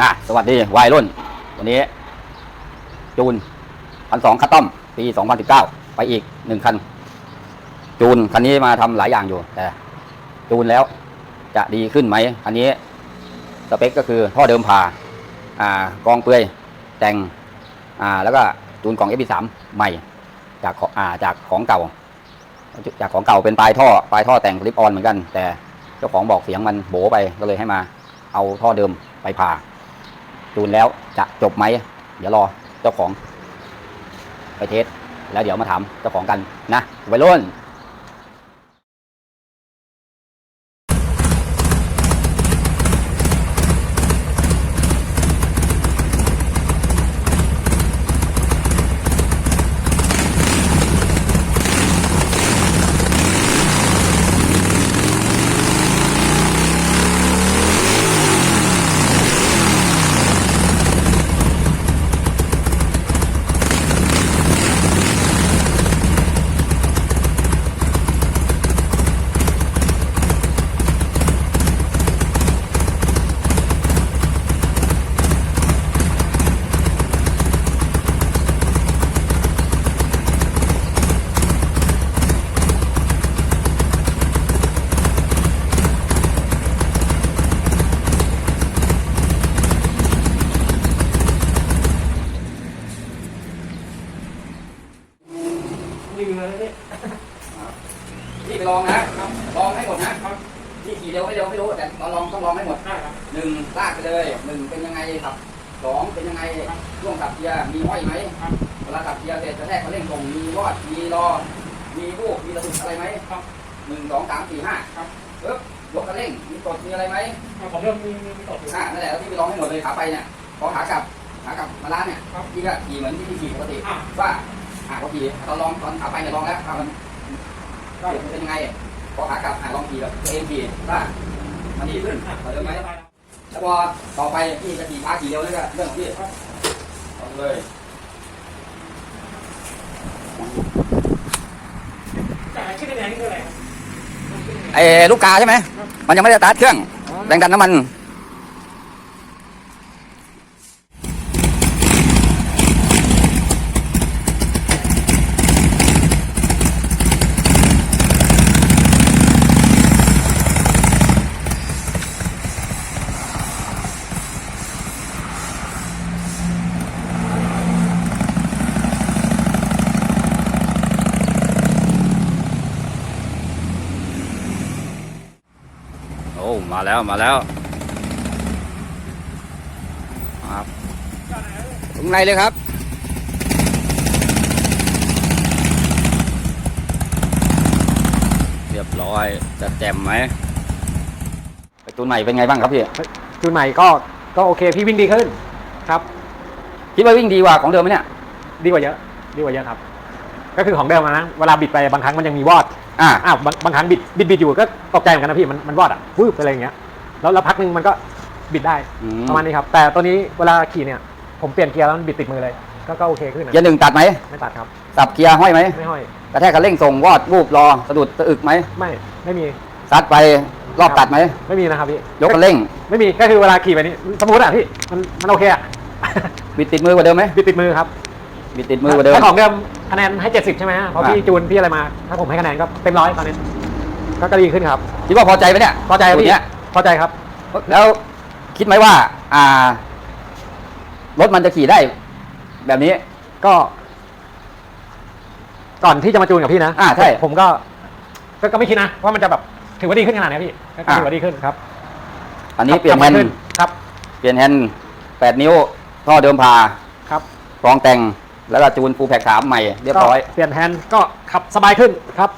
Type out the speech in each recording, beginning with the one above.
อะสวัสดีวัยรุ่น วันนี้ จูนพันสองคัตตอม ปีสองพันสิบเก้าไปอีกหนึ่งคัน จูนคันนี้มาทำหลายอย่างอยู่แต่ จูนแล้วจะดีขึ้นไหมอันนี้สเปคก็คือท่อเดิมผ่าอ่ากองเปลือยแต่งอ่าแล้วก็จูนกล่อง f อ3ใหม่จากอ่าจากของเก่า จากของเก่าเป็นปลายท่อปลายท่อแต่งสลิปออนเหมือนกัน แต่เจ้าของบอกเสียงมันโบไปก็เลยให้มา เอาท่อเดิมไปผ่า จูนแล้วจะจบไหมเดี๋ยวรอเจ้าของไปเทสแล้วเดี๋ยวมาถามเจ้าของกันนะวัยรุ่น รีวิวแล้วนี่นี่ไปลองนะลองให้หมดนะนี่ขี่เร็วไม่เร็วไม่รู้แต่ลองลองต้องลองให้หมดได้ครับหนึ่งลากไปเลยหนึ่งเป็นยังไงครับสองเป็นยังไงช่วงขับเกียร์มีห้อยไหมครับเวลาขับเกียร์เสร็จจะแทกคันเร่งส่งมีวอดมีรอมีลูกมีระดุอะไรไหมครับหนึ่งสองสามสี่ห้าครับปึ๊บยกคันเร่งมีกดมีอะไรไหมผมเริ่มมีมีมีตกอยู่อ่านั่นแหละแล้วที่ไปลองให้หมดเลยขาไปเนี่ยพอขากลับขากลับมาร้านเนี่ยครับพี่ก็ขี่เหมือนที่พี่ขี่ปกติอ่าว่า อ่าพอขี่ตอนลองตอนขาไปเนี่ยลองแล้วว่ามันได้เป็นยังไงพอขากลับอ่าลองขี่แบบตัวเองขี่ว่ามันดีขึ้นอะกว่าเดิมไหมแล้วพอต่อไปพี่จะขี่ช้าขี่เร็วนั่นก็เรื่องของพี่เอาเลยไรครับไอ้ลูกกาใช่ไหม มันยังไม่ได้สตาร์ทเครื่อง แรงดันน้ำมัน โอ้ มาแล้วมาแล้วครับตรงในเลยครับเรียบร้อยจะแจ่มไหมไอ้ตัวไหนเป็นไงบ้างครับพี่จูนใหม่ก็ก็โอเคพี่วิ่งดีขึ้นครับ คิดว่าวิ่งดีกว่าของเดิมไหมเนี่ย ดีกว่าเยอะ ดีกว่าเยอะครับ ก็คือของเดิมอะนะ เวลาบิดไปบางครั้งมันยังมีวอด อ่า อ้าวบางบางครั้งบิดบิดบิดอยู่ก็ตกใจเหมือนกันนะพี่มันมันวอดอะวืบอะไรอย่างเงี้ยแล้วแล้วพักหนึงมันก็บิดได้อืม ประมาณนี้ครับ แต่ตัวนี้เวลาขี่เนี่ย ผมเปลี่ยนเกียร์แล้วมันบิดติดมือเลย ก็ก็โอเคขึ้นนะเกียร์หนึ่งตัดไหมไม่ตัดครับ สับเกียร์ห้อยไหมไม่ห้อยกระแทกคันเร่งส่งวอดวูบรอสะดุดสะอึกไหมไม่ไม่มีซัดไปรอบตัดไหมไม่มีนะครับพี่ยกคันเร่งไม่มีก็คือเวลาขี่ไปนี่สมูทอะพี่มันมันโอเคอะ บิดติดมือกว่าเดิมไหมบิดติดมือครับ บิดติดมือกว่าเดิม ถ้าของเดิมคะแนนให้ 70 ใช่ไหมฮะพอพี่อ่าจูนพี่อะไรมา ถ้าผมให้คะแนนก็เต็มร้อยตอนนี้ก็ก็ดีขึ้นครับ คิดว่าพอใจไหมเนี่ยพอใจครับสูตรพี่เนี้ยพอใจครับ แล้วคิดไหมว่า อ่ารถมันจะขี่ได้ แบบนี้ ก็ก่อนที่จะมาจูนกับพี่นะอ่าใช่ ผมก็ก็ก็ไม่คิดนะว่ามันจะแบบถือว่าดีขึ้นขนาดนี้พี่ก็ก็อ่าถือว่าดีขึ้นครับอันนี้เปลี่ยนแฮนขึ้ด์ครับเปลี่ยนแฮนด์แปดนิ้วท่อเดิมพาครับ กรองแต่ง แล้วก็จูนฟูลแพ็กสามใหม่เรียบร้อย ก็เปลี่ยนแฮนด์ก็ขับสบายขึ้นครับ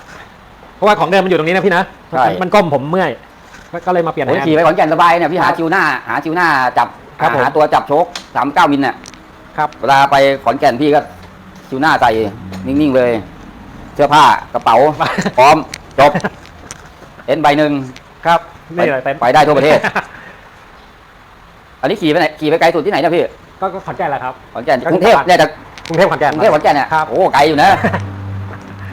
เพราะว่าของเดิมมันอยู่ตรงนี้นะพี่นะใช่ มันก้มผมเมื่อยก็ก็เลยมาเปลี่ยนโอ้แฮยนขี่ด์ไปขอนแก่นสบายเนี่ยพี่หาครับจิวหน้า หาจิวหน้าจับครับผมหาตัวจับโชคสามเก้ามิลเนี่ยครับ เวลาไปขอนแก่นพี่ก็จิวหน้าใส่นิ่งๆเลย เสื้อผ้ากระเป๋า พร้อมจบ เอ็นใบหนึ่ง ครับนี่เลยเต็นท์ไปได้ทั่วประเทศ อันนี้ขี่ไปไหนขี่ไปไกลสุดที่ไหนนะพี่ก็ก็ขอนแก่นแหละครับขอนแก่นก็กรุงเทพจังหวัดเนี่ยจากก รุงเทพขอนแก่นกรุงเทพขอนแก่นเนี่ยครับโอ้ไกลอยู่นะ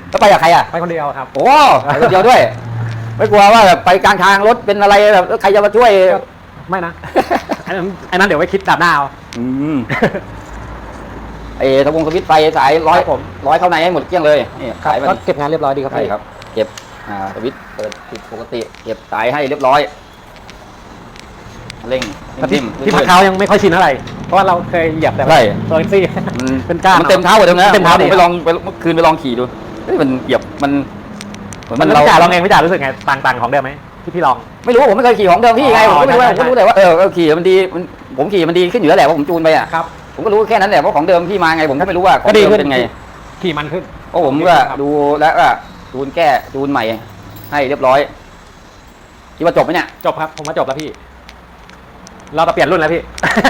แล้วไปกับใครอะไปคนเดียวครับ โอ้ไปคนเดียวด้วย ไม่กลัวว่าแบบไปกลางทางรถเป็นอะไรแบบใครจะมาช่วย ไม่นะอันนั้นอันนั้นเดี๋ยวไว้คิดดาบหน้าเอาอืมเอทวงสวิตช์ไฟสายร้อยครับผมร้อยเข้าในให้หมดเกลี้ยงเลยนี่สายมันก็เก็บงานเรียบร้อยดีครับใช่พี่ครับ เก็บอ่าสวิตช์เปิดปิดปกติ เก็บสายให้เรียบร้อยเร่งแต่ที่นิ่มๆที่พักเท้ายังไม่ค่อยชินเท่าไหร่ เพราะว่าเราเคยเหยียบแต่ใช่ ตัวเอ็กซี่มันเป็นก้านมันเต็มเท้ากว่าเดิมนะเต็มเท้าผดีไปลองไปเมื่อคืนไปลองขี่ดูเฮ้ยมันเหยียบมันเหมือนมัมันนเราเราจ่าลองเองพี่จ่ารู้สึกไงต่างต่างของเดิมไหมที่พี่ลอง ไม่รู้ผมไม่เคยขี่ของเดิมพี่ไงอ๋ผมอก็ไม่รู้ใช่ผมก็รู้แต่ว่าเออเออขี่มันดีมันผมขี่มันดีขึ้นอยู่แล้วแหละว่าผมจูนไปอะครับ ผมก็รู้แค่นั้นแหละเพราะของเดิมพี่มาไงผมก็ไม่รู้ว่าของก็ดีเดิมขึ้น เป็นไงขี่มันขึ้น เพราะผมก็ดูแล้วก็จูนแก้จูนใหม่ ให้เรียบร้อยคิดว่าจบไหมเนี่ยจบครับ ผมว่าจบแล้วพี่ เราจะเปลี่ยนรุ่นแล้วพี่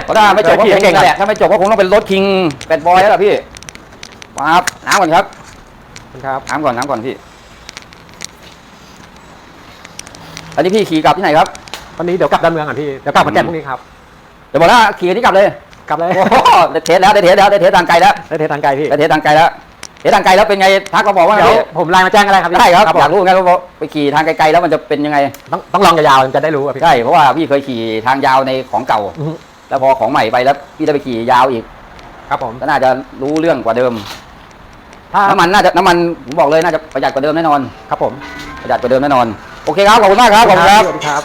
เพราะถ้าไม่จบก็ขี่คให้งเก่งนั่นแหแหละละถ้าไม่จบก็คงต้องเป็นรถคิงแปดบอยแล้วล่ะพี่ครับน้ำก่อนครับครับน้ำก่อนน้ำก่อนพี่อันนี้พี่ขี่กลับที่ไหนครับวันนี้เดี๋ยวกลับดอนเมืองก่อนพี่เดี๋ยวกลับมาแก่นพรุ่งนี้ครับเดี๋ยวบอกนะขี่อันนี้กลับเลย กลับเลยโอ้โหได้เทสแล้วได้เทสแล้วได้เทสทางไกลแล้วได้เททางไกลพี่ได้เทสทางไกลแล้ว เทสทางไกลแล้วเป็นไงทักมาบอกว่าไงเดี๋ยวผมไลน์มาแจ้งก็ได้ครับพี่ได้ครับผมอยากรู้เหมือนกันว่าไปขี่ทางไกลๆแล้วมันจะเป็นยังไงต้องต้องลองยาวๆจะได้รู้อะพี่ใช่เพราะว่าพี่เคยขี่ทางยาวในของเก่า อือฮึแล้วพอของใหม่ไปแล้วพี่ได้ไปขี่ยาวอีกครับผมก็น่าจะรู้เรื่องกว่าเดิมถ้าน้ำมันน่าจะน้ำมันผมบอกเลยน่าจะประหยัดกว่าเดิมแน่นอนครับผมประหยัดกว่าเดิมแน่นอนโอเคครับขอบคุณมากครับขอบคุณครับ สวัสดีครับ